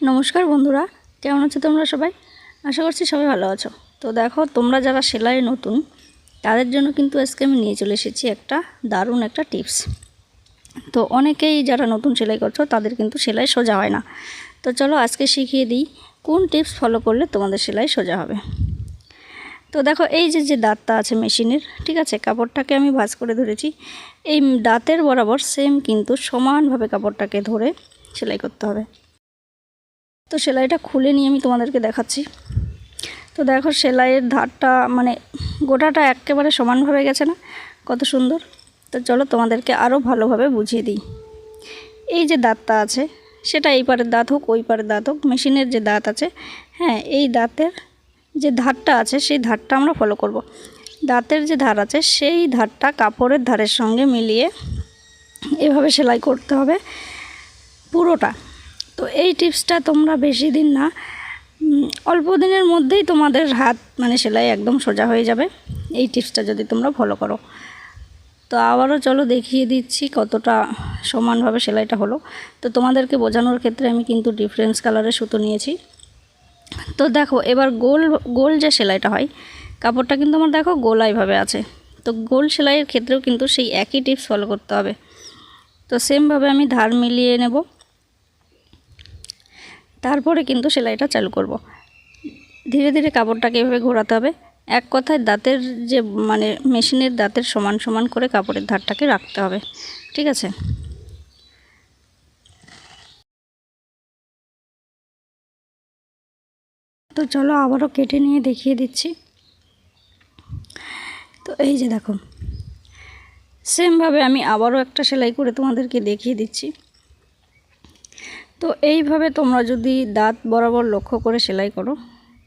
নমস্কার বন্ধুরা, কেমন আছো তোমরা সবাই? আশা করছি সবাই ভালো আছো। তো দেখো, তোমরা যারা সেলাই নতুন, তাদের জন্য কিন্তু আজকে আমি নিয়ে চলে এসেছি একটা দারুণ একটা টিপস। তো অনেকেই যারা নতুন সেলাই করছ, তাদের কিন্তু সেলাই সোজা হয় না। তো চলো আজকে শিখিয়ে দিই, কোন টিপস ফলো করলে তোমাদের সেলাই সোজা হবে। তো দেখো, এই যে যে দাঁতটা আছে মেশিনের, ঠিক আছে, কাপড়টাকে আমি ভাজ করে ধরেছি, এই দাঁতের বরাবর সেম কিন্তু সমানভাবে কাপড়টাকে ধরে সেলাই করতে হবে। তো সেলাইটা খুলে নিয়ে আমি তোমাদেরকে দেখাচ্ছি। তো দেখো সেলাইয়ের ধারটা মানে গোটাটা একেবারে সমানভাবে গেছে না? কত সুন্দর। তো চলো তোমাদেরকে আরও ভালোভাবে বুঝিয়ে দিই। এই যে দাঁতটা আছে, সেটা এই পারের দাঁত হোক, ওই পারের দাঁত হোক, মেশিনের যে দাঁত আছে হ্যাঁ এই দাঁতের যে ধারটা আছে, সেই ধারটা আমরা ফলো করব। দাঁতের যে ধার আছে, সেই ধারটা কাপড়ের ধারের সঙ্গে মিলিয়ে এভাবে সেলাই করতে হবে পুরোটা। তো এই টিপসটা তোমরা বেশি দিন না অল্প দিনের মধ্যেই তোমাদের হাত মানে সেলাই একদম সোজা হয়ে যাবে। এই টিপসটা যদি তোমরা ফলো করো। তো আবারও চলো দেখিয়ে দিচ্ছি কতটা সমানভাবে সেলাইটা হলো। তো তোমাদেরকে বোঝানোর ক্ষেত্রে আমি কিন্তু ডিফারেন্স কালারের সুতো নিয়েছি। তো দেখো, এবার গোল গোল যে সেলাইটা হয়, কাপড়টা কিন্তু আমার দেখো গোলাইভাবে আছে। তো গোল সেলাইয়ের ক্ষেত্রেও কিন্তু সেই একই টিপস ফলো করতে হবে। তো সেমভাবে আমি ধার মিলিয়ে নেব। তারপরে কিন্তু সেলাইটা চালু করব। ধীরে ধীরে কাপড়টাকে এভাবে ঘোরাতে হবে। এক কথায় দাঁতের যে মানে মেশিনের দাঁতের সমান সমান করে কাপড়ের ধারটাকে রাখতে হবে। ঠিক আছে? তো চলো আবারও কেটে নিয়ে দেখিয়ে দিচ্ছি। তো এই যে দেখো, সেমভাবে আমি আবারও একটা সেলাই করে তোমাদেরকে দেখিয়ে দিচ্ছি। তো এইভাবে তোমরা যদি দাঁত বরাবর লক্ষ্য করে সেলাই করো,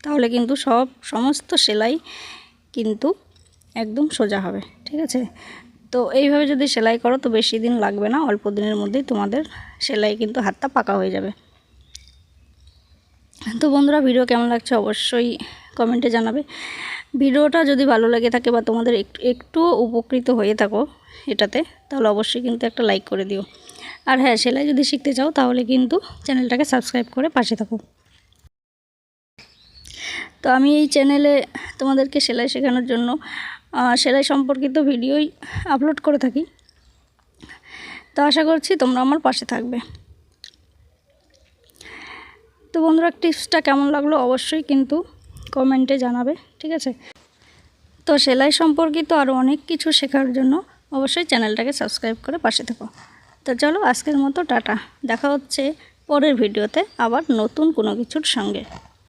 তাহলে কিন্তু সব সমস্ত সেলাই কিন্তু একদম সোজা হবে, ঠিক আছে? তো এইভাবে যদি সেলাই করো তো বেশি দিন লাগবে না, অল্প দিনের মধ্যেই তোমাদের সেলাই কিন্তু হাতটা পাকা হয়ে যাবে। তো বন্ধুরা, ভিডিও কেমন লাগছে অবশ্যই কমেন্টে জানাবে। ভিডিওটা যদি ভালো লাগে থাকে বা তোমাদের একটু, একটুও উপকৃত হয়ে থাকো এটাতে, তাহলে অবশ্যই কিন্তু একটা লাইক করে দিও। আর হ্যাঁ সেলাই যদি শিখতে চাও, তাহলে কিন্তু চ্যানেলটাকে সাবস্ক্রাইব করে পাশে থাকো। তো আমি এই চ্যানেলে তোমাদেরকে সেলাই শেখানোর জন্য সেলাই সম্পর্কিত ভিডিওই আপলোড করে থাকি। তো আশা করছি তোমরা আমার পাশে থাকবে। তো বন্ধুরা টিপসটা কেমন লাগল অবশ্যই কিন্তু কমেন্টে জানাবে, ঠিক আছে? তো সেলাই সম্পর্কিত আরও অনেক কিছু শেখার জন্য অবশ্যই চ্যানেলটাকে সাবস্ক্রাইব করে পাশে থেকো। তো চলো আজকের মতো, টাটা। দেখা হচ্ছে পরের ভিডিওতে আবার নতুন কোনো কিছুর সঙ্গে।